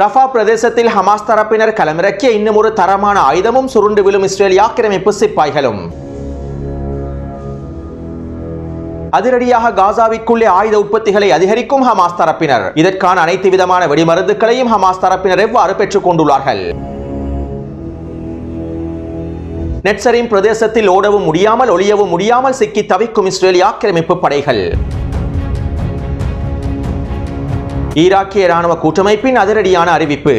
Rafah பிரதேசத்தில் Hamas தரப்பினர் களமிறக்கிய இன்னும் ஒரு தரமான ஆயுதமும் சுருண்டு விழும் இஸ்ரேல் ஆக்கிரமிப்பு சிப்பாய்களும். அதிரடியாக காசாவிற்குள்ளே ஆயுத உற்பத்திகளை அதிகரிக்கும் ஹமாஸ் தரப்பினர். இதற்கான அனைத்து விதமான வெடிமருந்துகளையும் ஹமாஸ் தரப்பினர் எவ்வாறு பெற்றுக் கொண்டுள்ளார்கள்? நெட்சரின் பிரதேசத்தில் ஓடவும் முடியாமல் ஒளியவும் முடியாமல் சிக்கி தவிக்கும் இஸ்ரேல் ஆக்கிரமிப்பு படைகள். ஈராக்கிய ராணுவ கூட்டமைப்பின் அதிரடியான அறிவிப்பு.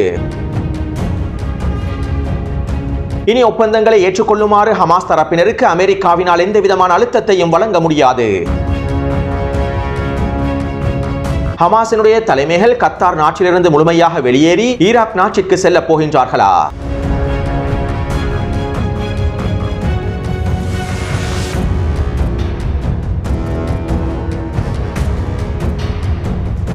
இனி ஒப்பந்தங்களை ஏற்றுக்கொள்ளுமாறு ஹமாஸ் தரப்பினருக்கு அமெரிக்காவினால் எந்த விதமான அழுத்தத்தையும் வழங்க முடியாது. ஹமாஸினுடைய தலைமைகள் கத்தார் நாட்டிலிருந்து முழுமையாக வெளியேறி ஈராக் நாட்டிற்கு செல்ல போகின்றார்களா?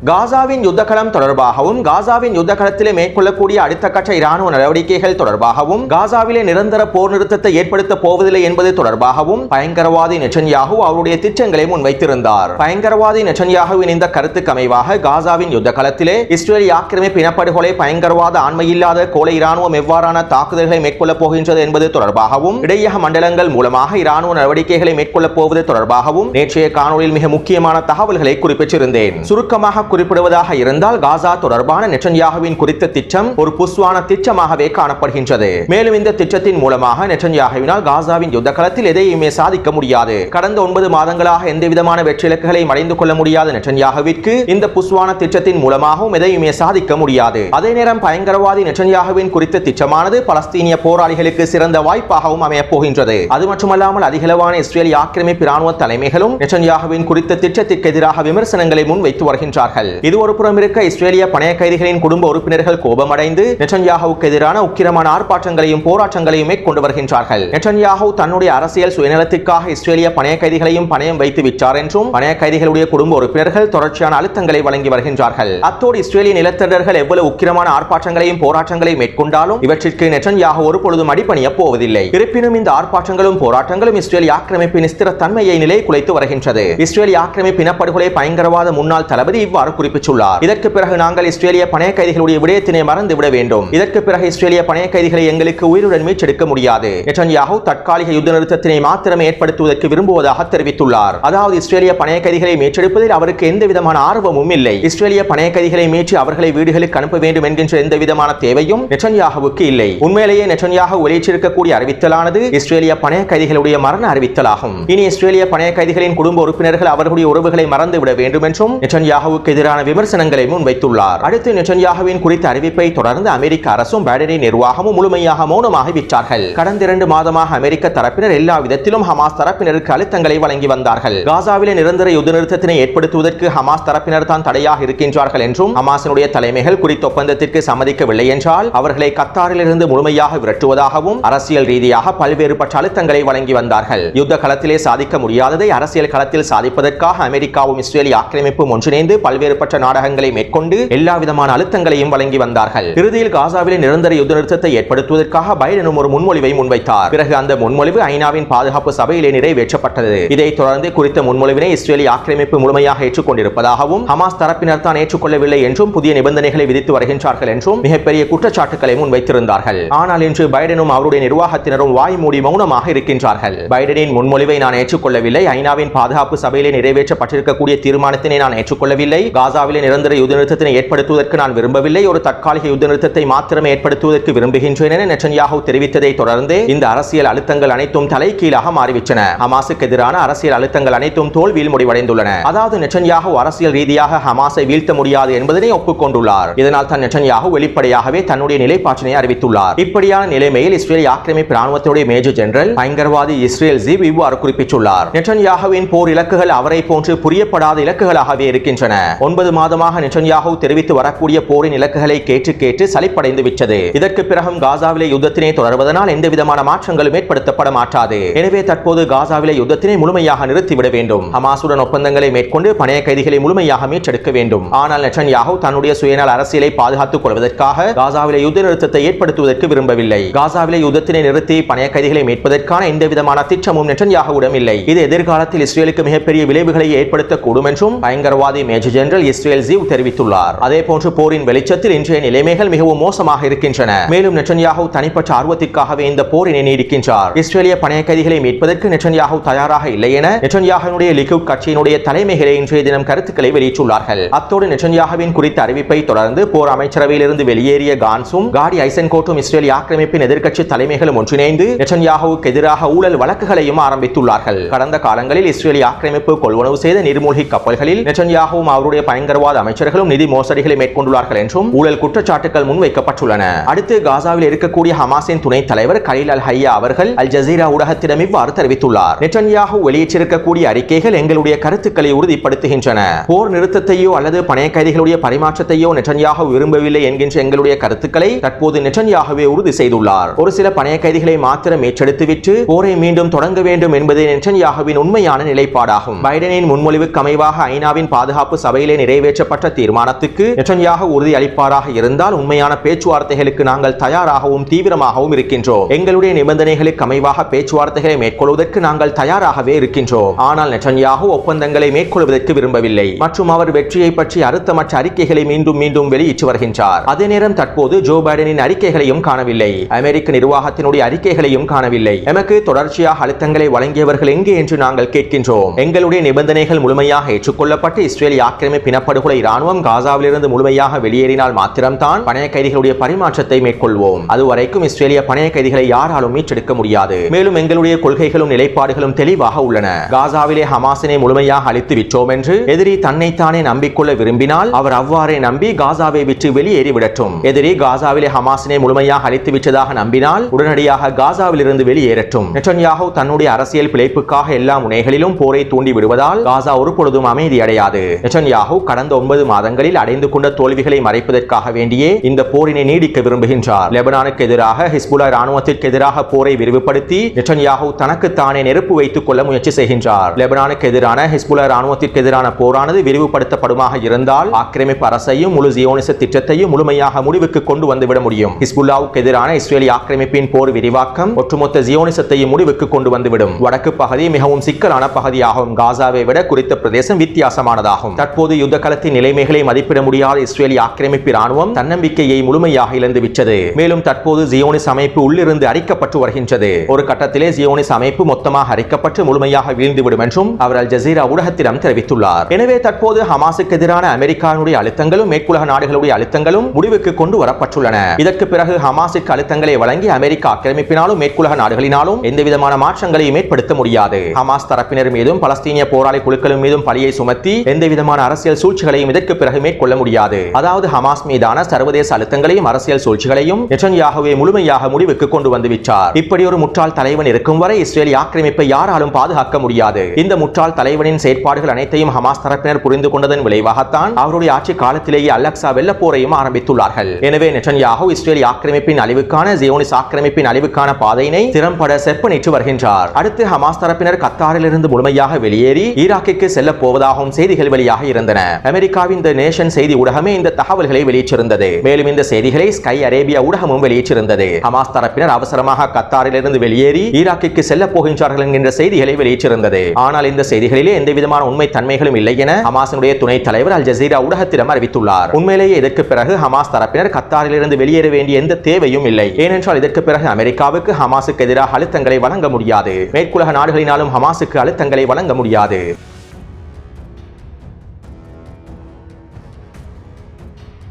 காசாவின் யுத்தகலம் தொடர்பாகவும் காசாவின் யுத்தகலத்திலே மேற்கொள்ளக்கூடிய அடுத்த கட்ட இராணுவ நடவடிக்கைகள் தொடர்பாகவும் காசாவிலே நிரந்தர போர் நிறுத்தத்தை ஏற்படுத்த போவதில்லை என்பது தொடர்பாகவும் பயங்கரவாதி நெச்சன்யாகு அவருடைய திட்டங்களை முன்வைத்திருந்தார். பயங்கரவாதி நெச்சன்யாகுவின் இந்த கருத்துக்கு அமைவாக காசாவின் யுத்த களத்திலே இஸ்ரேல் ஆக்கிரமிப்பு இனப்படுகொலை பயங்கரவாத ஆண்மையில்லாத கோலை இராணுவம் எவ்வாறான தாக்குதல்களை மேற்கொள்ளப் போகின்றது என்பது தொடர்பாகவும் இடையக மண்டலங்கள் மூலமாக இராணுவ நடவடிக்கைகளை மேற்கொள்ளப் போவது தொடர்பாகவும் நேற்றைய காணொலியில் மிக முக்கியமான தகவல்களை குறிப்பிட்டிருந்தேன். சுருக்கமாக குறிப்பிடுவதாக இருந்தால் காசா தொடர்பான நெட்டன்யாகுவின் குறித்த திட்டம் ஒரு புஸ்வான திட்டமாகவே காணப்படுகின்றது. மேலும் இந்த திட்டத்தின் மூலமாக நெட்டன்யாகுவினால் காசாவின் யுத்த களத்தில் எதையுமே சாதிக்க முடியாது. கடந்த ஒன்பது மாதங்களாக எந்த விதமான வெற்றி இலக்குகளை அடைந்து கொள்ள முடியாத நெட்டன்யாகுவிற்கு இந்த புஸ்வான திட்டத்தின் மூலமாகவும் எதையுமே சாதிக்க முடியாது. அதே நேரம் பயங்கரவாதி நெட்டன்யாகுவின் குறித்த திட்டமானது பலஸ்தீனிய போராளிகளுக்கு சிறந்த வாய்ப்பாகவும் அமையப் போகின்றது. அது மட்டுமல்லாமல் அதிகளவான இஸ்ரேலிய ஆக்கிரமிப்பு இராணுவ தலைமைகளும் நெட்டன்யாகுவின் குறித்த திட்டத்திற்கு எதிராக விமர்சனங்களை முன்வைத்து வருகின்றார்கள். இது ஒரு புறம் இருக்க இஸ்ரேலிய பணைய கைதிகளின் குடும்ப உறுப்பினர்கள் கோபமடைந்து நெட்டன்யாகுவுக்கு எதிரான உக்கிரமான ஆர்ப்பாட்டங்களையும் போராட்டங்களையும் மேற்கொண்டு வருகின்றார்கள். நெட்டன்யாகு தன்னுடைய அரசியல் சுயநலத்திற்காக இஸ்ரேலிய பணைய கைதிகளையும் பணயம் வைத்து விட்டார் என்றும் பணைய கைதிகளுடைய குடும்ப உறுப்பினர்கள் தொடர்ச்சியான அழுத்தங்களை வழங்கி வருகின்றார்கள். அத்தோடு இஸ்ரேலிய நிலத்தரர்கள் எவ்வளவு உக்கிரமான ஆர்ப்பாட்டங்களையும் போராட்டங்களையும் மேற்கொண்டாலும் இவற்றிற்கு நெட்டன்யாகு ஒரு பொழுதும் அடிபணிய போவதில்லை. இருப்பினும் இந்த ஆர்ப்பாட்டங்களும் போராட்டங்களும் இஸ்ரேல் ஆக்கிரமிப்பின் ஸ்திரத்தன்மையை நிலை குலைத்து வருகின்றது. இஸ்ரேல் ஆக்கிரமிப்பு இனப்படுகொலை பயங்கரவாத முன்னாள் தளபதி இவ்வாறு குறிப்பிட்டுள்ளார். இதற்கு பிறகு நாங்கள் இஸ்ரேலிய பணைய கைதிகளுடைய விடயத்தினை மறந்து விட வேண்டும். இதற்கு பிறகு இஸ்ரேலிய பணைய கைதிகளை எங்களுக்கு உயிருடன் மீட்டெடுக்க முடியாது. நெட்டன்யாகு தற்காலிக யுத்த நிறுத்தத்தினை மாத்திரமே ஏற்படுத்துவதற்கு விரும்புவதாக தெரிவித்துள்ளார். அதாவது இஸ்ரேலிய பணைய கைதிகளை மீட்டெடுப்பதில் அவருக்கு எந்த விதமான ஆர்வமும் இல்லை. இஸ்ரேலிய பணைய கைதிகளை மீட்டு அவர்களை வீடுகளுக்கு அனுப்ப வேண்டும் என்கின்ற எந்த விதமான தேவையும் நெட்டன்யாகுவுக்கு இல்லை. உண்மையிலேயே நெட்டன்யாகு வெளியிட்டிருக்கக்கூடிய அறிவித்தலானது இஸ்ரேலிய பணைய கைதிகளுடைய மரண அறிவித்தலாகும். இனி இஸ்ரேலிய பணைய கைதிகளின் குடும்ப உறுப்பினர்கள் அவர்களுடைய உறவுகளை மறந்துவிட வேண்டும் என்றும் நெட்டன்யாகுவுக்கு எதிரான விமர்சனங்களை முன்வைத்துள்ளார். அடுத்து நெட்டன்யாகுவின் குறித்த அறிவிப்பை தொடர்ந்து அமெரிக்க அரசும் பைடனின் நிர்வாகமும் முழுமையாக மௌனமாக விட்டார்கள். கடந்த இரண்டு மாதமாக அமெரிக்க தரப்பினர் எல்லா விதத்திலும் ஹமாஸ் தரப்பினருக்கு அழுத்தங்களை வழங்கி வந்தார்கள். காசாவிலே நிரந்தர யுத்த நிறுத்தத்தினை ஏற்படுத்துவதற்கு ஹமாஸ் தரப்பினர் தான் தடையாக இருக்கின்றார்கள் என்றும் ஹமாஸினுடைய தலைமைகள் குறித்த ஒப்பந்தத்திற்கு சம்மதிக்கவில்லை என்றால் அவர்களை கத்தாரிலிருந்து முழுமையாக விரட்டுவதாகவும் அரசியல் ரீதியாக பல்வேறுபட்ட அழுத்தங்களை வழங்கி வந்தார்கள். யுத்த களத்திலே சாதிக்க முடியாததை அரசியல் களத்தில் சாதிப்பதற்காக அமெரிக்காவும் இஸ்ரேலி ஆக்கிரமிப்பும் ஒன்றிணைந்து பல்வேறு பல்வேறுபட்ட நாடகங்களை மேற்கொண்டு எல்லா விதமான அழுத்தங்களையும் வழங்கி வந்தார்கள். இறுதியில் காசாவிலே நிரந்தர யுத்த நிறுத்தத்தை ஏற்படுத்துவதற்காக பைடனும் ஒரு முன்மொழிவை முன்வைத்தார். பிறகு அந்த முன்மொழிவு ஐநாவின் பாதுகாப்பு சபையிலே நிறைவேற்றப்பட்டது. இதைத் தொடர்ந்து குறித்த முன்மொழிவினை இஸ்ரேலிய ஆக்கிரமிப்பு முழுமையாக ஏற்றுக்கொண்டிருப்பதாகவும் ஹமாஸ் தரப்பினர் தான் ஏற்றுக்கொள்ளவில்லை என்றும் புதிய நிபந்தனைகளை விதித்து வருகின்றார்கள் என்றும் மிகப்பெரிய குற்றச்சாட்டுகளை முன்வைத்திருந்தார்கள். ஆனால் இன்று பைடனும் அவருடைய நிர்வாகத்தினரும் வாய் மூடி மௌனமாக இருக்கின்றார்கள். பைடனின் முன்மொழிவை நான் ஏற்றுக்கொள்ளவில்லை. ஐநாவின் பாதுகாப்பு சபையிலே நிறைவேற்றப்பட்டிருக்கக்கூடிய தீர்மானத்தினை நான் ஏற்றுக்கொள்ளவில்லை. காசாவிலே நிரந்தர யுத்த நிறுத்தத்தினை ஏற்படுத்துவதற்கு நான் விரும்பவில்லை. ஒரு தற்காலிக யுத்த நிறுத்தத்தை மாத்திரமே ஏற்படுத்துவதற்கு விரும்புகின்றேன் என நெட்டன்யாகு தெரிவித்ததை தொடர்ந்து இந்த அரசியல் அழுத்தங்கள் அனைத்தும் தலைகீழாக மாறிவிட்டன. ஹமாஸுக்கு எதிரான அரசியல் அழுத்தங்கள் அனைத்தும் தோல்வியில் முடிவடைந்துள்ளன. அதாவது நெட்டன்யாகு அரசியல் ரீதியாக ஹமாஸை வீழ்த்த முடியாது என்பதனை ஒப்புக்கொண்டுள்ளார். இதனால் தான் நெட்டன்யாகு வெளிப்படையாகவே தன்னுடைய நிலைப்பாட்டினை அறிவித்துள்ளார். இப்படியான நிலைமையில் இஸ்ரேல் ஆக்கிரமிப்பு ராணுவத்துடைய மேஜர் ஜெனரல் பயங்கரவாதி இஸ்ரேல் ஜீப் இவ்வாறு குறிப்பிட்டுள்ளார். நெட்டன்யாகுவின் போர் இலக்குகள் அவரை போன்று புரியப்படாத இலக்குகளாகவே இருக்கின்றன. ஒன்பது மாதமாக நெட்டன்யாகு தெரிவித்து வரக்கூடிய போரின் இலக்குகளை கேட்டு கேட்டு சலிப்படைந்து விட்டது. இதற்கு பிறகும் காசாவிலே யுத்தத்தினை தொடர்வதனால் எந்த விதமான மாற்றங்களும் ஏற்படுத்தப்பட மாட்டாது. எனவே தற்போது காசாவிலே யுத்தத்தினை முழுமையாக நிறுத்திவிட வேண்டும். ஹமாசுடன் ஒப்பந்தங்களை மேற்கொண்டு பணைய கைதிகளை முழுமையாக மீட்டெடுக்க வேண்டும். ஆனால் நெட்டன்யாகு தன்னுடைய சுயநல அரசியலை பாதுகாத்துக் கொள்வதற்காக காசாவிலே யுத்த நிறுத்தத்தை ஏற்படுத்துவதற்கு விரும்பவில்லை. காசாவிலே யுத்தத்தினை நிறுத்தி பணைய கைதிகளை மீட்பதற்கான எந்த விதமான திட்டமும் நெட்டன்யாகுவிடம் இல்லை. இது எதிர்காலத்தில் இஸ்ரேலுக்கு மிகப்பெரிய விளைவுகளை ஏற்படுத்தக்கூடும் என்றும் பயங்கரவாதி major general general Israel Ziv தெரிவித்துள்ளார். அதே போன்று போரின் வெளிச்சத்தில் இன்றைய நிலைமைகள் மிகவும் மோசமாக இருக்கின்றன. மேலும் நெட்டன்யாகு தனிப்பட்ட ஆர்வத்திற்காகவே இந்த போரினை நீடிக்கின்றார். இஸ்ரேலிய பணைய கைதிகளை மீட்பதற்கு நெட்டன்யாகு தயாராக இல்லை என நெட்டன்யாகுனுடைய லிகுட் கட்சியினுடைய தலைமைகளை இன்றைய தினம் கருத்துக்களை வெளியிட்டுள்ளார்கள். அத்தோடு நெட்டன்யாகுவின் குறித்த அறிவிப்பை தொடர்ந்து போர் அமைச்சரவையிலிருந்து வெளியேறிய கான்ஸும் காடி ஐசன்கோட்டும் இஸ்ரேலிய ஆக்கிரமிப்பின் எதிர்க்கட்சி தலைமைகளும் ஒன்றிணைந்து நெட்டன்யாகுவுக்கு எதிராக ஊழல் வழக்குகளையும் ஆரம்பித்துள்ளார்கள். கடந்த காலங்களில் இஸ்ரேலிய ஆக்கிரமிப்பு கொள்வனவு செய்த நீர்மூழ்கி கப்பல்களில் நெட்டன்யாகுவும் அவருடைய பயங்கரவாத அமைச்சர்களும் நிதி மோசடிகளை மேற்கொண்டுள்ளார்கள் என்றும் ஊழல் குற்றச்சாட்டுகள் முன்வைக்கப்பட்டுள்ளன. அடுத்து காசாவில் இருக்கக்கூடிய ஹமாஸின் துணைத் தலைவர் கலீல் அல் ஹையா அவர்கள் அல் ஜசீரா ஊடகத்திடம் இவ்வாறு தெரிவித்துள்ளார். நெட்டன்யாகு வெளியிட்டிருக்கக்கூடிய அறிக்கைகள் எங்களுடைய கருத்துக்களை உறுதிப்படுத்துகின்றன. போர் நிறுத்தத்தையோ அல்லது பணைய கைதிகளுடைய பரிமாற்றத்தையோ நெட்டன்யாகு விரும்பவில்லை என்கின்ற எங்களுடைய கருத்துக்களை தற்போது நெட்டன்யாகவே உறுதி செய்துள்ளார். ஒரு சில பணைய கைதிகளை மாத்திரம் ஏற்றெடுத்துவிட்டு போரை மீண்டும் தொடங்க வேண்டும் என்பதே நெட்டன்யாகுவின் உண்மையான நிலைப்பாடாகும். பைடனின் முன்மொழிவுக்கு அமைவாக ஐநாவின் பாதுகாப்பு சபையிலே நிறைவேற்றப்பட்ட தீர்மானத்துக்கு நெட்டன்யாக உறுதி அளிப்பாராக இருந்தால் உண்மையான பேச்சுவார்த்தைகளுக்கு நாங்கள் தயாராகவும் தீவிரமாகவும் இருக்கின்றோம். எங்களுடைய நிபந்தனைகளுக்கு அமைவாக பேச்சுவார்த்தைகளை மேற்கொள்வதற்கு நாங்கள் தயாராகவே இருக்கின்றோம். ஆனால் நெட்டன்யாகு ஒப்பந்தங்களை மேற்கொள்வதற்கு விரும்பவில்லை. மற்றும் அவர் வெற்றியை பற்றி அறுத்தமற்ற அறிக்கைகளை மீண்டும் மீண்டும் வெளியிட்டு வருகின்றார். அதே நேரம் தற்போது ஜோ பைடனின் அறிக்கைகளையும் காணவில்லை. அமெரிக்க நிர்வாகத்தினுடைய அறிக்கைகளையும் காணவில்லை. எமக்கு தொடர்ச்சியாக அழுத்தங்களை வழங்கியவர்கள் எங்கே என்று நாங்கள் கேட்கின்றோம். எங்களுடைய நிபந்தனைகள் முழுமையாக ஏற்றுக்கொள்ளப்பட்டு இஸ்ரேல் ஆக்கிரமிப்பு பிணப்படுகொலை இராணுவம் காசாவிலிருந்து முழுமையாக வெளியேறினால் மாத்திரம்தான் பணைய கைதிகளுடைய பரிமாற்றத்தை மேற்கொள்வோம். அதுவரைக்கும் இஸ்ரேலிய பணைய கைதிகளை யாராலும் மீட்டெடுக்க முடியாது. மேலும் எங்களுடைய கொள்கைகளும் நிலைப்பாடுகளும் தெளிவாக உள்ளன. காசாவிலே ஹமாசினை முழுமையாக அழித்து விட்டோம் என்று எதிரி தன்னைத்தானே நம்பிக்கொள்ள விரும்பினால் அவர் அவ்வாறே நம்பி காசாவை விட்டு வெளியேறி விடட்டும். எதிரி காசாவிலே ஹமாசினை முழுமையாக அழித்து விட்டதாக நம்பினால் உடனடியாக காசாவிலிருந்து வெளியேறட்டும். நெட்டன்யாகு தன்னுடைய அரசியல் பிழைப்புக்காக எல்லா முனைகளிலும் போரை தூண்டி விடுவதால் காசா ஒரு பொழுதும் அமைதி அடையாது. நெட்டன்யாகு கடந்த ஒன்பது மாதங்களில் அடைந்து கொண்ட தோல்விகளை மறைப்பதற்காக வேண்டியே இந்த போரினை நீடிக்க விரும்புகின்றார். லெபனானுக்கு எதிராக ஹிஸ்புல்லா ராணுவத்திற்கு எதிராக போரை விரிவுபடுத்தி நெட்டன்யாகு தனக்கு தானே நெருப்பு வைத்துக் கொள்ள முயற்சி செய்கின்றார். லெபனானுக்கு எதிரான ஹிஸ்புல்லா ராணுவத்திற்கு எதிரான போரானது விரிவுபடுத்தப்படுமாக இருந்தால் ஆக்கிரமிப்பு அரசையும் முழு ஜியோனிச திட்டத்தையும் முழுமையாக முடிவுக்கு கொண்டு வந்துவிட முடியும். ஹிஸ்புல்லாவுக்கு எதிரான இஸ்ரேலி ஆக்கிரமிப்பின் போர் விரிவாக்கம் ஒட்டுமொத்த ஜியோனிசத்தையும் முடிவுக்கு கொண்டு வந்துவிடும். வடக்கு பகுதி மிகவும் சிக்கலான பகுதியாகும். காசாவை விட குறித்த பிரதேசம் வித்தியாசமானதாகும். தற்போது யுத்த களத்தின் நிலைமைகளை மதிப்பிட முடியாத இஸ்ரேலிய ஆக்கிரமிப்பு ராணுவம் தன்னம்பிக்கையை முழுமையாக இழந்துவிட்டது. மேலும் தற்போது ஜியோனிஸ் அமைப்பு உள்ளிருந்து அரிக்கப்பட்டு வருகின்றது. ஒரு கட்டத்திலே ஜியோனிஸ் அமைப்பு மொத்தமாக அரிக்கப்பட்டு முழுமையாக வீழ்ந்துவிடும் என்றும் அவர் அல் ஜசீரா ஊடகத்திடம் தெரிவித்துள்ளார். எனவே தற்போது ஹமாஸுக்கு எதிரான அமெரிக்காவினுடைய அழுத்தங்களும் மேற்குலக நாடுகளுடைய அழுத்தங்களும் முடிவுக்கு கொண்டு வரப்பட்டுள்ளன. இதற்கு பிறகு ஹமாஸுக்கு அழுத்தங்களை வழங்கி அமெரிக்கா ஆக்கிரமிப்பினாலும் மேற்குலக நாடுகளினாலும் எந்தவிதமான மாற்றங்களையும் ஏற்படுத்த முடியாது. ஹமாஸ் தரப்பினர் மீதும் பலஸ்தீனிய போராளி குழுக்களும் மீதும் பழியை சுமத்தி எந்தவிதமான அரசியல் அரசியல் சூழ்ச்சிகளையும் இதற்கு பிறகு மேற்கொள்ள முடியாது. அதாவது ஹமாஸ் மீதான சர்வதேச அழுத்தங்களையும் அரசியல் சூழ்ச்சிகளையும் நெட்டன்யாகவே முழுமையாக முடிவுக்கு கொண்டு வந்து விட்டார். இப்படி ஒரு முற்றால் தலைவன் இருக்கும் வரை இஸ்ரேல் ஆக்கிரமிப்பை யாராலும் பாதுகாக்க முடியாது. இந்த முற்றால் தலைவனின் செயற்பாடுகள் அனைத்தையும் ஹமாஸ் தரப்பினர் புரிந்து கொண்டதன் விளைவாகத்தான் அவருடைய ஆட்சி காலத்திலேயே அலக்சா வெள்ளப்போரையும் ஆரம்பித்துள்ளார்கள். எனவே நெட்டன்யாகு இஸ்ரேல் ஆக்கிரமிப்பின் அழிவுக்கான ஜியோனிஸ் ஆக்கிரமிப்பின் அழிவுக்கான பாதையினை திறம்பட செப்பனிட்டு வருகின்றார். அடுத்து ஹமாஸ் தரப்பினர் கத்தாரிலிருந்து முழுமையாக வெளியேறி ஈராக்கிற்கு செல்ல போவதாகவும் செய்திகள் வெளியாக இருந்தன. அமெரிக்காவின் த நேஷன் செய்தி ஊடகமே இந்த தகவல்களை வெளியிட்டிருந்தது. மேலும் இந்த செய்திகளை ஸ்கை அரேபியா ஊடகமும் வெளியிட்டிருந்தது. ஹமாஸ் தரப்பினர் அவசரமாக கத்தாரிலிருந்து வெளியேறி ஈராக்கிற்கு செல்ல போகின்றார்கள் என்கின்ற செய்திகளை வெளியிட்டிருந்தது. ஆனால் இந்த செய்திகளிலே எந்த விதமான உண்மை தன்மைகளும் இல்லை என ஹமாஸினுடைய துணைத் தலைவர் அல் ஜசீரா ஊடகத்திடம் அறிவித்துள்ளார். உண்மையிலேயே இதற்கு பிறகு ஹமாஸ் தரப்பினர் கத்தாரிலிருந்து வெளியேற வேண்டிய எந்த தேவையும் இல்லை. ஏனென்றால் இதற்கு பிறகு அமெரிக்காவுக்கு ஹமாஸுக்கு எதிராக அழுத்தங்களை வழங்க முடியாது. மேற்குலக நாடுகளினாலும் ஹமாஸுக்கு அழுத்தங்களை வழங்க முடியாது.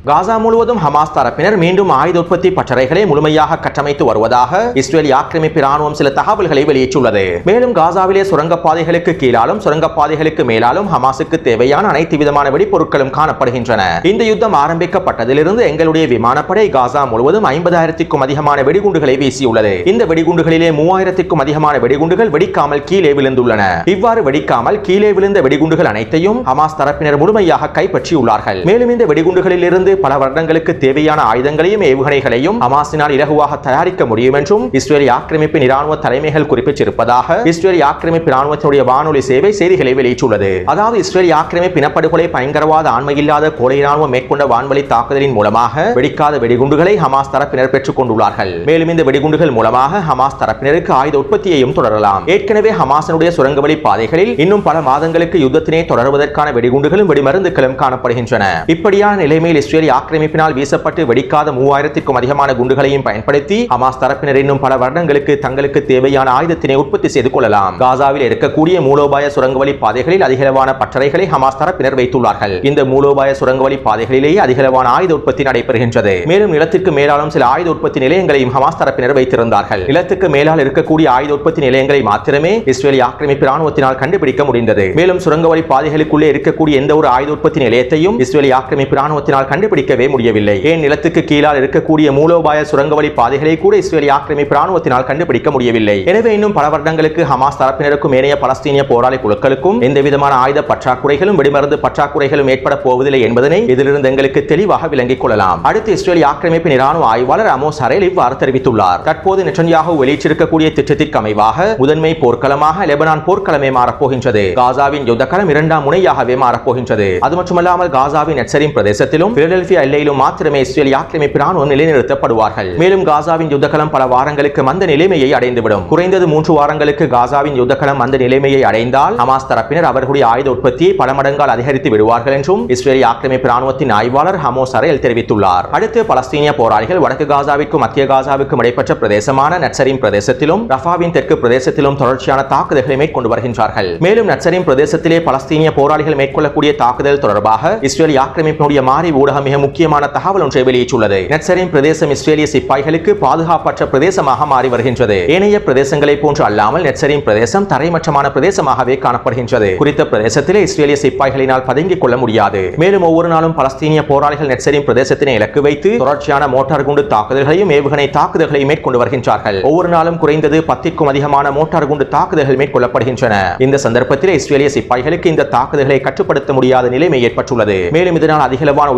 காசா முழுவதும் ஹமாஸ் தரப்பினர் மீண்டும் ஆயுத உற்பத்தி பட்டறைகளை முழுமையாக கட்டமைத்து வருவதாக இஸ்ரேல் ஆக்கிரமிப்பு ராணுவம் சில தகவல்களை வெளியிட்டுள்ளது. மேலும் காசாவிலே சுரங்கப்பாதைகளுக்கு கீழாலும் சுரங்கப்பாதைகளுக்கு மேலாலும் ஹமாஸுக்கு தேவையான அனைத்து விதமான வெடிப்பொருட்களும் காணப்படுகின்றன. இந்த யுத்தம் ஆரம்பிக்கப்பட்டதிலிருந்து எங்களுடைய விமானப்படை காசா முழுவதும் ஐம்பதாயிரத்திற்கும் அதிகமான வெடிகுண்டுகளை வீசியுள்ளது. இந்த வெடிகுண்டுகளிலே மூவாயிரத்திற்கும் அதிகமான வெடிகுண்டுகள் வெடிக்காமல் கீழே விழுந்துள்ளன. இவ்வாறு வெடிக்காமல் கீழே விழுந்த வெடிகுண்டுகள் அனைத்தையும் ஹமாஸ் தரப்பினர் முழுமையாக கைப்பற்றியுள்ளார்கள். மேலும் இந்த வெடிகுண்டுகளில் இருந்து இருந்து பல வருடங்களுக்கு தேவையான ஆயுதங்களையும் ஏவுகணைகளையும் ஹமாஸினால் இலகுவாக தயாரிக்க முடியும் என்றும் இஸ்ரேலிய ஆக்கிரமிப்பின் இராணுவ தலைமைகள் குறிப்பிட்டிருப்பதாக இஸ்ரேலிய ஆக்கிரமிப்பு இராணுவத்தினுடைய வானொலி சேவை செய்திகளை வெளியிட்டுள்ளது. அதாவது இஸ்ரேலிய ஆக்கிரமிப்பு இனப்படுகொலை பயங்கரவாத ஆண்மையில்லாத கோலை இராணுவம் மேற்கொண்ட வான்வழி தாக்குதலின் மூலமாக வெடிக்காத வெடிகுண்டுகளை ஹமாஸ் தரப்பினர் பெற்றுக் கொண்டுள்ளார்கள். மேலும் இந்த வெடிகுண்டுகள் மூலமாக ஹமாஸ் தரப்பினருக்கு ஆயுத உற்பத்தியையும் தொடரலாம். ஏற்கனவே ஹமாசனுடைய சுரங்கவழி பாதைகளில் இன்னும் பல மாதங்களுக்கு யுத்தத்தினை தொடர்வதற்கான வெடிகுண்டுகளும் வெடிமருந்துகளும் காணப்படுகின்றன. இப்படியான நிலைமையில் இஸ்ரேல் ஆக்கிரமிப்பினால் வீசப்பட்டு வெடிக்காத மூவாயிரத்திற்கும் அதிகமான குண்டுகளையும் பயன்படுத்தி ஹமாஸ் தரப்பினர் இன்னும் பல வருடங்களுக்கு தங்களுக்கு தேவையான ஆயுதத்தினை உற்பத்தி செய்து கொள்ளலாம். காசாவில் இருக்கக்கூடிய மூலோபாய சுரங்கவழி பாதைகளில் அதிகளவான பட்டறைகளை ஹமாஸ் தரப்பினர் வைத்துள்ளார்கள். இந்த மூலோபாய சுரங்கவழி பாதைகளிலேயே அதிகளவான ஆயுத உற்பத்தி நடைபெறுகின்றது. மேலும் நிலத்திற்கு மேலாலும் சில ஆயுத உற்பத்தி நிலையங்களையும் ஹமாஸ் தரப்பினர் வைத்திருந்தார்கள். நிலத்துக்கு மேலால் இருக்கக்கூடிய ஆயுத உற்பத்தி நிலையங்களை மாத்திரமே இஸ்ரேலி ஆக்கிரமிப்பு ராணுவத்தினால் கண்டுபிடிக்க முடிந்தது. மேலும் சுரங்கவழி பாதைகளுக்குள்ளே இருக்கக்கூடிய எந்த ஒரு ஆயுத உற்பத்தி நிலையத்தையும் இஸ்ரேலி ஆக்கிரமிப்பு ராணுவத்தினால் கண்டுபிடிக்கவே முடியவில்லை. ஏன் நிலத்துக்கு கீழால் இருக்கக்கூடிய மூலோபாய சுரங்கவழி பாதைகளை கூட இஸ்ரேலி ஆக்கிரமிப்பு ராணுவத்தினால் கண்டுபிடிக்க முடியவில்லை. எனவே இன்னும் பல வருடங்களுக்கு ஹமாஸ் தரப்பினருக்கும் ஏனைய பலஸ்தீனிய போராளி குழுக்களுக்கும் எந்த விதமான ஆயுத பற்றாக்குறைகளும் வெடிமருந்து பற்றாக்குறைகளும் ஏற்பட போவதில்லை என்பதனை இதிலிருந்து எங்களுக்கு தெளிவாக விளங்கிக் கொள்ளலாம். அடுத்து இஸ்ரேல் ஆக்கிரமிப்பின் இராணுவ ஆய்வாளர் அமோஸ் அரேல் இவ்வாறு தெரிவித்துள்ளார். தற்போது நெட்டன்யாகு வெளியிட்டிருக்கக்கூடிய திட்டத்திற்கு அமைவாக முதன்மை போர்க்களமாக லெபனான் போர்க்களமே மாறப்போகின்றது. காசாவின் யுத்தக்களம் இரண்டாம் முனையாகவே மாறப்போகின்றது. அது மட்டுமல்லாமல் காசாவின் நெட்சரின் பிரதேசத்திலும் பிலடெல்பியா எல்லையிலும் மாத்திரமே இஸ்ரேல் ஆக்கிரமிப்பு ராணுவம் நிலைநிறுத்தப்படுவார்கள். மேலும் காசாவின் யுத்தகலம் பல வாரங்களுக்கு மந்த நிலைமையை அடைந்துவிடும். குறைந்தது மூன்று வாரங்களுக்கு காசாவின் யுத்தகலம் அந்த நிலைமையை அடைந்தால் ஹமாஸ் தரப்பினர் அவர்களுடைய ஆயுத உற்பத்தியை பல மடங்கால் அதிகரித்து விடுவார்கள் என்றும் இஸ்ரேல் ஆக்கிரமிப்பு ராணுவத்தின் ஆய்வாளர் ஹமோஸ் அரையல் தெரிவித்துள்ளார். அடுத்து பலஸ்தீனிய போராளிகள் வடக்கு காசாவிற்கும் மத்திய காசாவுக்கும் இடைப்பட்ட பிரதேசமான நட்சரின் பிரதேசத்திலும் ரஃபாவின் தெற்கு பிரதேசத்திலும் தொடர்ச்சியான தாக்குதல்களை மேற்கொண்டு வருகின்றார்கள். மேலும் நட்சரின் பிரதேசத்திலே பலஸ்தீனிய போராளிகள் மேற்கொள்ளக்கூடிய தாக்குதல் தொடர்பாக இஸ்ரேல் ஆக்கிரமிப்பினுடைய மாறி ஊடகம் மிக முக்கியமான தகவல் ஒன்றை வெளியிட்டுள்ளது. நெட்சரின் பிரதேசம் இஸ்ரேலிய சிப்பாய்களுக்கு பாதுகாப்பற்ற பிரதேசமாக மாறி வருகின்றது. ஏனைய பிரதேசங்களை போன்று அல்லாமல் நெட்சரின் பிரதேசம் தரைமட்டமான பிரதேசமாகவே காணப்படுகின்றது. குறித்த பிரதேசத்திலே இஸ்ரேலிய சிப்பாய்களினால் பதுங்கிக் கொள்ள முடியாது. மேலும் ஒவ்வொரு நாளும் பலஸ்தீனிய போராளிகள் நெட்சரின் பிரதேசத்தினை இலக்கு வைத்து தொடர்ச்சியான மோட்டார் குண்டு தாக்குதல்களையும் ஏவுகணை தாக்குதல்களையும் மேற்கொண்டு வருகின்றார்கள். ஒவ்வொரு நாளும் குறைந்தது பத்திற்கும் அதிகமான மோட்டார் குண்டு தாக்குதல்கள் மேற்கொள்ளப்படுகின்றன. இந்த சந்தர்ப்பத்தில் இஸ்ரேலிய சிப்பாய்களுக்கு இந்த தாக்குதல்களை கட்டுப்படுத்த முடியாத நிலைமை ஏற்பட்டுள்ளது. மேலும் இதனால் அதிகளவான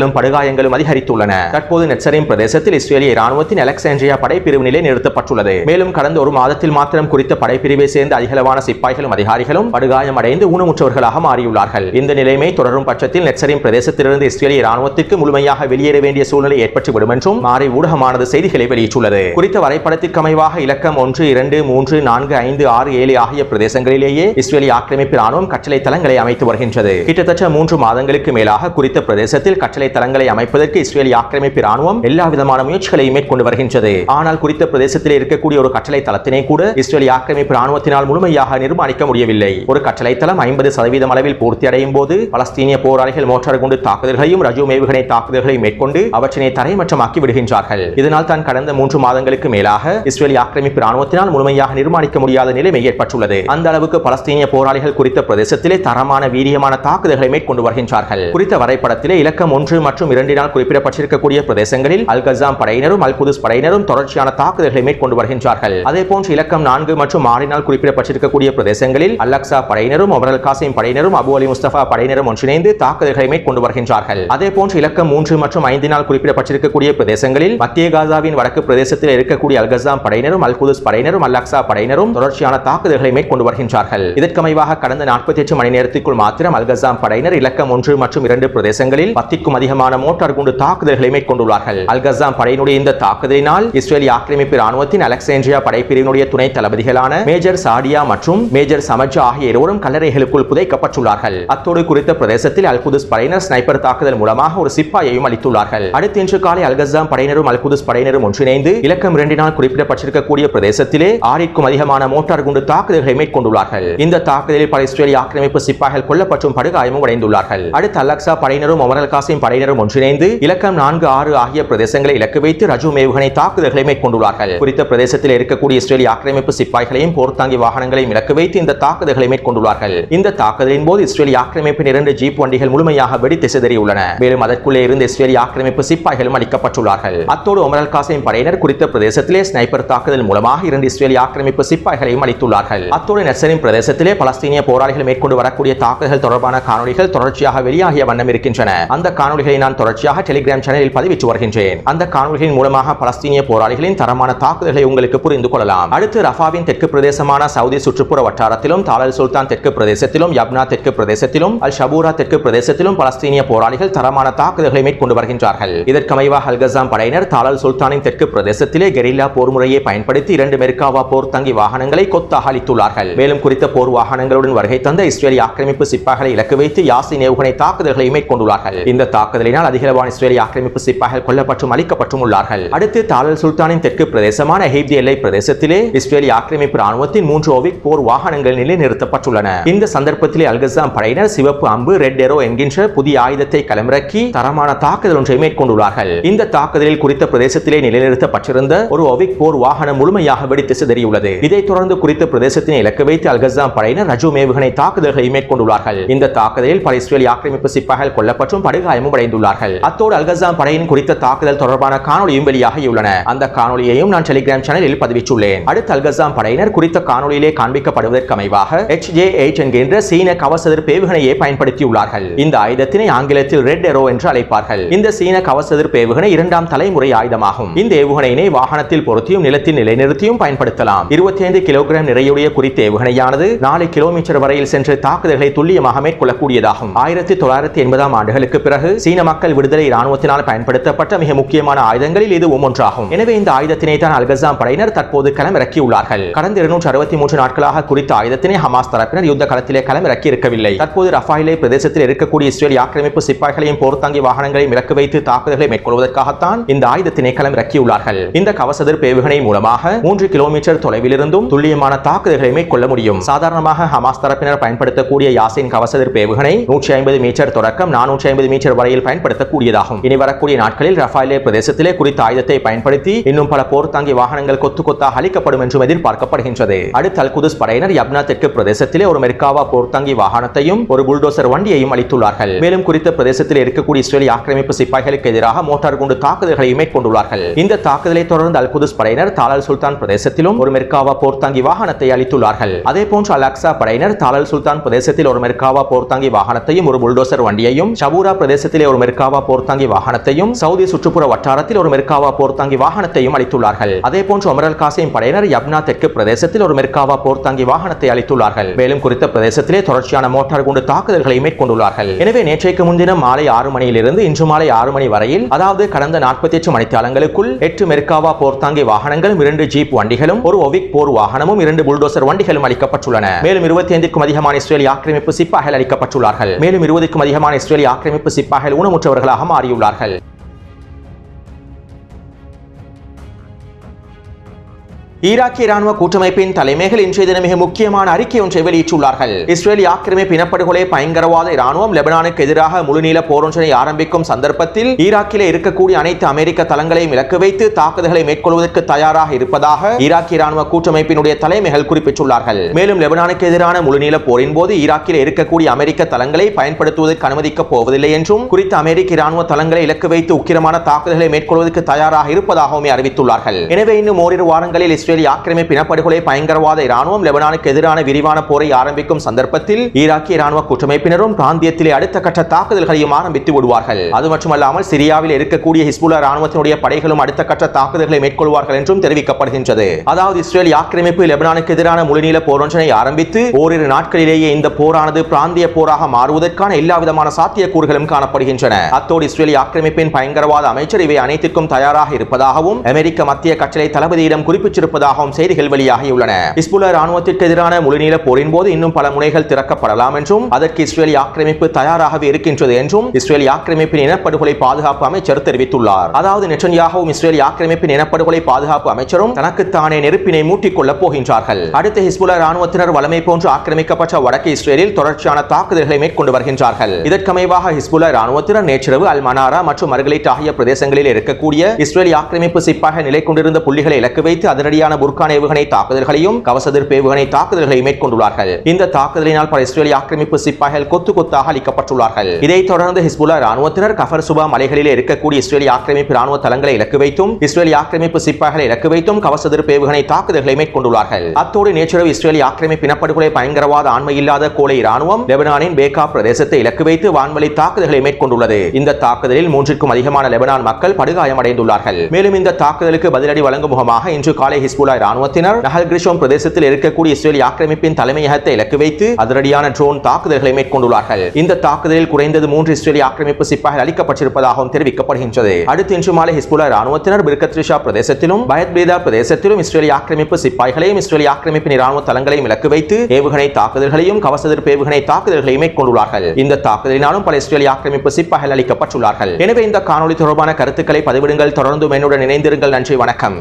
உயிரிழப்புகளும் படுகாயங்களும் அதிகரித்துள்ளன. தற்போது நெட்சரின் பிரதேசத்தில் இஸ்ரேலிய ராணுவத்தின் அலெக்சாண்ட்ரியா படைப்பிரிவு நிலை நிறுத்தப்பட்டுள்ளது. மேலும் கடந்த ஒரு மாதத்தில் மாத்திரம் குறித்த படைப்பிரிவை சேர்ந்த அதிகளவான சிப்பாய்களும் அதிகாரிகளும் படுகாயம் அடைந்து ஊனமுற்றவர்களாக மாறியுள்ளார்கள். இந்த நிலைமை தொடரும் பட்சத்தில் நெட்சரின் பிரதேசத்திலிருந்து இஸ்ரேலிய ராணுவத்திற்கு முழுமையாக வெளியேற வேண்டிய சூழ்நிலை ஏற்பட்டுவிடும் என்றும் மாறி ஊடகமானது செய்திகளை வெளியிட்டுள்ளது. குறித்த வரைபடத்திற்கு அமைவாக இலக்கம் ஒன்று இரண்டு மூன்று நான்கு ஐந்து ஆறு ஏழு ஆகிய பிரதேசங்களிலேயே இஸ்ரேலிய ஆக்கிரமிப்பு ராணுவம் கட்டளை தளங்களை அமைத்து வருகின்றது. கிட்டத்தட்ட மூன்று மாதங்களுக்கு மேலாக குறித்த பிரதேசத்தில் கட்டளை தளங்களை அமைப்பதற்கு இஸ்ரேலிய ஆக்கிரமிப்பு ராணுவம் எல்லா விதமான முயற்சிகளையும் மேற்கொண்டு வருகின்றது. ஆனால் குறித்த பிரதேசத்தில் இருக்கக்கூடிய ஒரு கட்டளை தளத்தினை கூட இஸ்ரேலிய ஆக்கிரமிப்பு ராணுவத்தினால் முழுமையாக நிர்மாணிக்க முடியவில்லை. ஒரு கட்டளை தளம் ஐம்பது சதவீதம் அளவில் பூர்த்தி அடையும் போது பலஸ்தீனிய போராளிகள் மோட்டார் குண்டு தாக்குதல்களையும் ரஜு மேவுகணை தாக்குதல்களையும் மேற்கொண்டு அவற்றினை தரைமட்டமாக்கி விடுகின்றார்கள். இதனால் தான் கடந்த மூன்று மாதங்களுக்கு மேலாக இஸ்ரேலிய ஆக்கிரமிப்பு ராணுவத்தினால் முழுமையாக நிர்மாணிக்க முடியாத நிலைமை ஏற்பட்டுள்ளது. அந்த அளவுக்கு பலஸ்தீனிய போராளிகள் குறித்த பிரதேசத்திலே தரமான வீரியமான தாக்குதல்களை மேற்கொண்டு வருகின்றார்கள். குறித்த வரைபடத்திலே இலக்கம் ஒன்று மற்றும் இரண்டினால் குறிப்பிடப்பட்டிருக்கக்கூடிய பிரதேசங்களில் அல் கசாம் படையினரும் அல் குதுஸ் படையினரும் தொடர்ச்சியான தாக்குதல்களை மேற்கொண்டு வருகின்றார்கள். அதே போன்று இலக்கம் நான்கு மற்றும் ஆறினால் குறிப்பிடப்பட்டிருக்கக்கூடிய பிரதேசங்களில் அல் அக்சா படையினரும் அமரல் காசிம் படையினரும் அபு அலி முஸ்தபா படையினரும் ஒன்றிணைந்து தாக்குதல்களை மேற்கொண்டு வருகின்றார்கள். அதே போன்று இலக்கம் மூன்று மற்றும் ஐந்தினால் குறிப்பிடப்பட்டிருக்கக்கூடிய பிரதேசங்களில் மத்திய காசாவின் வடக்கு பிரதேசத்தில் இருக்கக்கூடிய அல் கசாம் படையினரும் அல் குதுஸ் படையினரும் அல் அக்சா படையினரும் தொடர்ச்சியான தாக்குதல்களை மேற்கொண்டு வருகின்றார்கள். இதற்கமைவாக கடந்த நாற்பத்தி எட்டு மணி நேரத்திற்குள் மாத்திரம் அல் கசாம் படையினர் இலக்கம் ஒன்று மற்றும் இரண்டு பிரதேசங்களில் பத்திற்கும் அதிகமான மோட்டார் குண்டு தாக்குதல்களை மேற்கொண்டுள்ளார்கள். அல்கசாம் படையினுடைய இந்த தாக்குதலினால் இஸ்ரேலிய ஆக்கிரமிப்பு ராணுவத்தின் அலெக்சாண்ட்ரியா படைப்பிரிவினுடைய துணை தளபதிகளான மேஜர் சாடியா மற்றும் மேஜர் சமஜா ஆகிய இருவரும் கல்லறைகளுக்குள் புதைக்கப்பட்டுள்ளார்கள். அத்தோடு குறித்த பிரதேசத்தில் அல் குதுஸ் படையினர் ஸ்னைப்பர் தாக்குதல் மூலமாக ஒரு சிப்பாயையும் அளித்துள்ளார்கள். அடுத்து இன்று காலை அல்கசாம் படையினரும் அல் குதுஸ் படையினரும் ஒன்றிணைந்து இலக்கம் இரண்டினால் குறிப்பிடப்பட்டிருக்கக்கூடிய பிரதேசத்திலே ஆறிற்கும் அதிகமான மோட்டார் குண்டு தாக்குதல்களை மேற்கொண்டுள்ளார்கள். இந்த தாக்குதலில் பல இஸ்ரேலிய ஆக்கிரமிப்பு சிப்பாய்கள் கொல்லப்பட்டும் படுகாயமும் அடைந்துள்ளார்கள். அடுத்து அலக்சா படையினரும் அமரல் காசிம் படையினரும் ஒன்றிணைந்து இலக்கம் நான்கு ஆறு ஆகிய பிரதேசங்களை இலக்கு வைத்து ரஜு ஏவுகணை தாக்குதல்களை மேற்கொண்டுள்ளார்கள். குறித்த பிரதேசத்தில் இருக்கக்கூடிய இஸ்ரேலிய ஆக்கிரமிப்பு சிப்பாய்களையும் போர்த்தாங்கி வாகனங்களையும் இலக்கு வைத்து இந்த தாக்குதல்களை மேற்கொண்டுள்ளார்கள். இந்த தாக்குதலின் போது இஸ்ரேலிய ஆக்கிரமிப்பின் இரண்டு ஜீப் வண்டிகள் முழுமையாக வெடித்து சிதறியுள்ளன மேலும் அதற்குள்ளே இருந்து இஸ்ரேலிய ஆக்கிரமிப்பு சிப்பாய்களும் அளிக்கப்பட்டுள்ளார்கள் அத்தோடு ஒமரல் காசிம் படையினர் குறித்த பிரதேசத்திலே ஸ்னைப்பர் தாக்குதல் மூலமாக இரண்டு இஸ்ரேலிய ஆக்கிரமிப்பு சிப்பாய்களையும் அளித்துள்ளார்கள் அத்தோடு நெசரின் பிரதேசத்திலே பலஸ்தீனிய போராளிகள் மேற்கொண்டு வரக்கூடிய தாக்குதல் தொடர்பான காணொலிகள் தொடர்ச்சியாக வெளியாகிய வண்ணம் இருக்கின்றன. அந்த காணொலி காணொலிகளை நான் தொடர்ச்சியாக டெலிகிராம் சேனலில் பதிவிட்டு வருகின்றேன். அந்த காணொலிகளின் மூலமாக பலஸ்தீனிய போராளிகளின் தரமான தாக்குதல்களை உங்களுக்கு புரிந்து கொள்ளலாம். அடுத்து ரஃபாவின் தெற்கு பிரதேசமான சவுதி சுற்றுப்புற வட்டாரத்திலும் தாலல் சுல்தான் தெற்கு பிரதேசத்திலும் யப்னா தெற்கு பிரதேசத்திலும் அல் ஷபூரா தெற்கு பிரதேசத்திலும் பலஸ்தீனிய போராளிகள் தரமான தாக்குதல்களை மேற்கொண்டு வருகின்றார்கள். இதற்கமைவாக அல்கசாம் படையினர் தாலல் சுல்தானின் தெற்கு பிரதேசத்திலே கெரில்லா போர் முறையை பயன்படுத்தி இரண்டு மெர்காவா போர் தங்கி வாகனங்களை கொத்தாக அளித்துள்ளார்கள். மேலும் குறித்த போர் வாகனங்களுடன் வருகை தந்த இஸ்ரேலி ஆக்கிரமிப்பு சிப்பாய்களை இலக்கு வைத்து யாசின் ஏவுகணை தாக்குதல்களை மேற்கொண்டுள்ளார்கள். இந்த தாக்குதலினால் அதிகளவான இஸ்ரேலிய ஆக்கிரமிப்பு சிப்பாய்கள் கொல்லப்பட்டும் அளிக்கப்பட்டும் உள்ளார்கள். அடுத்து தாலல் சுல்தானின் தெற்கு பிரதேசமான ஹெய்ப்தி எல்லை பிரதேசத்திலே இஸ்ரேலிய ஆக்கிரமிப்பு ராணுவத்தின் மூன்று ஓவிக் போர் வாகனங்கள் நிலைநிறுத்தப்பட்டுள்ளன. இந்த சந்தர்ப்பத்திலே அல்கசாம் படையினர் சிவப்பு அம்பு ரெட் எரோ என்கின்ற புதிய ஆயுதத்தை களமிறக்கி தரமான தாக்குதல் ஒன்றை மேற்கொண்டுள்ளார்கள். இந்த தாக்குதலில் குறித்த பிரதேசத்திலே நிலைநிறுத்தப்பட்டிருந்த ஒரு ஒவிக் போர் வாகனம் முழுமையாக வெடித்து சிதறியுள்ளது. இதைத் தொடர்ந்து குறித்த பிரதேசத்தினை இலக்கு வைத்து அல்கசாம் படையினர் ரஜு மேவுகணை தாக்குதல்களை மேற்கொண்டுள்ளார்கள். இந்த தாக்குதலில் பல இஸ்ரேலிய ஆக்கிரமிப்பு சிப்பாய்கள் கொல்லப்பட்டும் படுகாயமும் அடைந்துள்ளார்கள் அத்தோடு அல்கசாம் படையின் குறித்த தாக்குதல் தொடர்பான காணொலியும் வெளியாகியுள்ளன. அந்த காணொலியையும் நான் டெலிகிராம் சேனலில் பதிவிட்டுள்ளேன். அடுத்து அல்கசாம் படையினர் குறித்த காணொலியிலே காண்பிக்கப்படுவதற்கு அமைவாக எச் ஜே எயிட் என்கின்ற சீன கவசதிர் பேவுகணையை பயன்படுத்தியுள்ளார்கள். இந்த ஆயுதத்தினை ஆங்கிலத்தில் ரெட் எரோ என்று அழைப்பார்கள். இந்த சீன கவசதிர் பேவுகணை இரண்டாம் தலைமுறை ஆயுதமாகும். இந்த ஏவுகணையினை வாகனத்தில் பொருத்தியும் நிலத்தில் நிலைநிறுத்தியும் பயன்படுத்தலாம். இருபத்தி ஐந்து கிலோகிராம் நிறையுடைய குறித்த ஏவுகணையானது நாலு கிலோமீட்டர் வரையில் சென்று தாக்குதல்களை துல்லியமாக மேற்கொள்ளக்கூடியதாகும். ஆயிரத்தி தொள்ளாயிரத்தி எண்பதாம் ஆண்டுகளுக்கு பிறகு சீன மக்கள் விடுதலை இராணுவத்தினால் பயன்படுத்தப்பட்ட மிக முக்கியமான ஆயுதங்களில் இதுவும் ஒன்றாகும் எனவே இந்த ஆயுதத்தினை தான் அல்கசாம் படையினர் தற்போது களமிறக்கியுள்ளார்கள். கடந்த இருநூற்று அறுபத்தி மூன்று நாட்களாக குறித்த ஆயுதத்தினை ஹமாஸ் தரப்பினர் யுத்த களத்திலே களமிறக்கி இருக்கவில்லை தற்போது ரஃபாயிலே பிரதேசத்தில் இருக்கக்கூடிய இஸ்ரேல் ஆக்கிரமிப்பு சிப்பாய்களையும் போர்த்தாங்கி வாகனங்களையும் இலக்கு வைத்து தாக்குதல்களை மேற்கொள்வதற்காகத்தான் இந்த ஆயுதத்தினை களமிறக்கியுள்ளார்கள். இந்த கவசதிர் பேவுகணை மூலமாக மூன்று கிலோமீட்டர் தொலைவிலிருந்தும் துல்லியமான தாக்குதல்களை மேற்கொள்ள முடியும். சாதாரணமாக ஹமாஸ் தரப்பினர் பயன்படுத்தக்கூடிய யாசின் கவசதிர் பேவுகணை நூற்றி ஐம்பது மீட்டர் தொடக்கம் நானூற்றி ஐம்பது மீட்டர் வரை வரையில் பயன்படுத்தக்கூடியதாகும். இனி வரக்கூடிய நாட்களில் ரஃபாயிலே பிரதேசத்திலே குறித்த ஆயுதத்தை பயன்படுத்தி இன்னும் பல போர் தாங்கி வாகனங்கள் கொத்து கொத்தாக அளிக்கப்படும் என்றும் எதிர்பார்க்கப்படுகின்றது. அடுத்த அல்குதுஸ் படையினர் யப்னா தெற்கு பிரதேசத்திலே ஒரு மெர்காவா போர் தாங்கி வாகனத்தையும் ஒரு புல்டோசர் வண்டியையும் அளித்துள்ளார்கள். மேலும் குறித்த பிரதேசத்தில் இருக்கக்கூடிய இஸ்ரேலி ஆக்கிரமிப்பு சிப்பாய்களுக்கு எதிராக மோட்டார் குண்டு தாக்குதல்களை மேற்கொண்டுள்ளார்கள். இந்த தாக்குதலை தொடர்ந்து அல்குதுஸ் படையினர் தாலால் சுல்தான் பிரதேசத்திலும் ஒரு மெர்காவா போர் தாங்கி வாகனத்தை அளித்துள்ளார்கள். அதே போன்று அலாக்சா படையினர் தாலால் சுல்தான் பிரதேசத்தில் ஒரு மெர்காவா போர் தாங்கி வாகனத்தையும் ஒரு புல்டோசர் வண்டியையும் சபூரா பிரதேசத்தில் ஒரு மெர்காவா போர்த்தாங்கி வாகனத்தையும் சவுதி சுற்றுப்புற வட்டாரத்தில் ஒரு மெர்காவா போர்த்தாங்கி வாகனத்தையும் அளித்துள்ளார்கள். அதே போன்று அமரல் காசிம் படையினர் யப்னா தெற்கு பிரதேசத்தில் ஒரு மெர்காவா போர்த்தாங்கி வாகனத்தை அளித்துள்ளார்கள். மேலும் குறித்த பிரதேசத்திலே தொடர்ச்சியான மோட்டார் குண்டு தாக்குதல்களை மேற்கொண்டுள்ளார்கள். எனவே நேற்றைக்கு முன்தினம் மாலை ஆறு மணியிலிருந்து இன்று மாலை ஆறு மணி வரையில் அதாவது கடந்த நாற்பத்தி எட்டு மணித்தாளங்களுக்குள் எட்டு மெர்காவா போர்த்தாங்கி வாகனங்களும் இரண்டு ஜீப் வண்டிகளும் ஒரு ஒவிக் போர் வாகனமும் இரண்டு புல்டோசர் வண்டிகளும் அளிக்கப்பட்டுள்ளன. மேலும் இருபத்தி ஐந்துக்கும் அதிகமான இஸ்ரேலி ஆக்கிரமிப்பு சிப்பாய்கள் அளிக்கப்பட்டுள்ளார்கள். மேலும் இருபதுக்கும் அதிகமான இஸ்ரேலி ஆக்கிரமிப்பு சிப்பாய்கள் ஊனமுற்றவர்களாக மாறியுள்ளார்கள். ஈராக்கிய ராணுவ கூட்டமைப்பின் தலைமைகள் இன்றைய தினம் மிக முக்கியமான அறிக்கை ஒன்றை வெளியிட்டுள்ளார்கள். இஸ்ரேல் ஆக்கிரமிப்பு இனப்படுகொலை பயங்கரவாத ராணுவம் லெபனானுக்கு எதிராக முழுநீள போரொன்றினை ஆரம்பிக்கும் சந்தர்ப்பத்தில் ஈராக்கிலே இருக்கக்கூடிய அனைத்து அமெரிக்க தளங்களையும் இலக்கு வைத்து தாக்குதல்களை மேற்கொள்வதற்கு தயாராக இருப்பதாக ஈராக்கிய ராணுவ கூட்டமைப்பினுடைய தலைமைகள் குறிப்பிட்டுள்ளார்கள். மேலும் லெபனானுக்கு எதிரான முழுநீள போரின் போது ஈராக்கில் இருக்கக்கூடிய அமெரிக்க தளங்களை பயன்படுத்துவதற்கு அனுமதிக்கப் போவதில்லை என்றும் குறித்த அமெரிக்க ராணுவ தளங்களை இலக்கு வைத்து உக்கிரமான தாக்குதல்களை மேற்கொள்வதற்கு தயாராக இருப்பதாகவும் அறிவித்துள்ளார்கள். எனவே இன்னும் ஓரிரு வாரங்களில் ஆக்கிரமிப்பு இனப்படுகொலை பயங்கரவாத இராணுவம் லெபனானுக்கு எதிரான விரிவான போரை ஆரம்பிக்கும் சந்தர்ப்பத்தில் ஈராக்கிய ராணுவ கூட்டமைப்பினரும் பிராந்தியத்திலே அடுத்த கட்ட தாக்குதல்களையும் ஆரம்பித்து விடுவார்கள் அது மட்டுமல்லாமல் சிரியாவில் இருக்கக்கூடிய ஹிஸ்புல்லா ராணுவத்தினுடைய படைகளும் அடுத்த கட்ட தாக்குதல்களை மேற்கொள்வார்கள் என்றும் தெரிவிக்கப்படுகின்றது. அதாவது இஸ்ரேல் ஆக்கிரமிப்பு லெபனானுக்கு எதிரான முழுநீள போரொன்றினை ஆரம்பித்து ஓரிரு நாட்களிலேயே இந்த போரானது பிராந்திய போராக மாறுவதற்கான எல்லா விதமான சாத்தியக்கூறுகளும் காணப்படுகின்றன. அத்தோடு இஸ்ரேலி ஆக்கிரமிப்பின் பயங்கரவாத அமைச்சர் இவை அனைத்திற்கும் தயாராக இருப்பதாகவும் அமெரிக்க மத்திய கட்டளை தளபதியிடம் இருப்பதாகவும் செய்திகள் வெளியாகியுள்ளன. இஸ்புல ராணுவத்திற்கு எதிரான முழுநீள போரின் போது இன்னும் பல முனைகள் திறக்கப்படலாம் என்றும் அதற்கு இஸ்ரேலி ஆக்கிரமிப்பு தயாராகவே இருக்கின்றது என்றும் இஸ்ரேலி ஆக்கிரமிப்பின் இனப்படுகொலை பாதுகாப்பு அமைச்சர் தெரிவித்துள்ளார். அதாவது நெச்சன்யாகவும் இஸ்ரேலி ஆக்கிரமிப்பின் இனப்படுகொலை பாதுகாப்பு அமைச்சரும் தனக்குத்தானே நெருப்பினை மூட்டிக் கொள்ளப் போகின்றார்கள். அடுத்து ஹிஸ்புல்லா ராணுவத்தினர் வளமை போன்று ஆக்கிரமிக்கப்பட்ட வடக்கு இஸ்ரேலில் தொடர்ச்சியான தாக்குதல்களை மேற்கொண்டு வருகின்றார்கள். இதற்கமைவாக ஹிஸ்புல ராணுவத்தினர் நேற்றிரவு அல் மனாரா மற்றும் மர்கலைட் ஆகிய பிரதேசங்களில் இருக்கக்கூடிய இஸ்ரேலி ஆக்கிரமிப்பு சிப்பாக நிலை கொண்டிருந்த புள்ளிகளை இலக்கு வைத்து அதிரடியான மீதான புர்கான் ஏவுகணை தாக்குதல்களையும் கவசதிர்ப்பு ஏவுகணை தாக்குதல்களையும் மேற்கொண்டுள்ளார்கள். இந்த தாக்குதலினால் பல இஸ்ரேலிய ஆக்கிரமிப்பு சிப்பாய்கள் கொத்து கொத்தாக அளிக்கப்பட்டுள்ளார்கள். இதைத் தொடர்ந்து ஹிஸ்புல்லா ராணுவத்தினர் கஃபர் சுபா மலைகளில் இருக்கக்கூடிய இஸ்ரேலிய ஆக்கிரமிப்பு ராணுவ தளங்களை இலக்கு வைத்தும் இஸ்ரேலிய ஆக்கிரமிப்பு சிப்பாய்களை இலக்கு வைத்தும் கவசதிர்ப்பு ஏவுகணை தாக்குதல்களை மேற்கொண்டுள்ளார்கள். அத்தோடு நேற்றிரவு இஸ்ரேலிய ஆக்கிரமிப்பு இனப்படுகொலை பயங்கரவாத ஆண்மை இல்லாத கோலை ராணுவம் லெபனானின் பேக்கா பிரதேசத்தை இலக்கு வைத்து வான்வழி தாக்குதல்களை மேற்கொண்டுள்ளது. இந்த தாக்குதலில் மூன்றிற்கும் அதிகமான லெபனான் மக்கள் படுகாயமடைந்துள்ளார்கள். மேலும் இந்த தாக்குதலுக்கு பதிலடி வழங்கும் முகமாக இன்று காலை ஹிஸ்புல்லா ராணுவத்தினர் நஹல் கிரிஷோம் பிரதேசத்தில் இருக்கக்கூடிய இஸ்ரேலி ஆக்கிரமிப்பின் தலைமையகத்தை இலக்கு வைத்து அதிரடியான ட்ரோன் தாக்குதல்களை மேற்கொண்டுள்ளார்கள். இந்த தாக்குதலில் குறைந்தது மூன்று இஸ்ரேலிய ஆக்கிரமிப்பு சிப்பாய்கள் அளிக்கப்பட்டிருப்பதாகவும் தெரிவிக்கப்படுகின்றது. அடுத்து இன்று மாலை ஹிஸ்புலா ராணுவத்தினர் பிர்கத்ரிஷா பிரதேசத்திலும் பயத்பேதா பிரதேசத்திலும் இஸ்ரேலிய ஆக்கிரமிப்பு சிப்பாய்களையும் இஸ்ரேலி ஆக்கிரமிப்பின் ராணுவ தளங்களையும் இலக்கு வைத்து ஏவுகணை தாக்குதல்களையும் கவசதிர்ப்பு ஏவுகணை தாக்குதல்களையும் மேற்கொண்டுள்ளார்கள். இந்த தாக்குதலினாலும் பல இஸ்ரேலிய ஆக்கிரமிப்பு சிப்பாய்கள் அளிக்கப்பட்டுள்ளார்கள் எனவே இந்த காணொலி தொடர்பான கருத்துக்களை பதிவிடுங்கள். தொடர்ந்து என்னுடன் இணைந்திருங்கள். நன்றி வணக்கம்.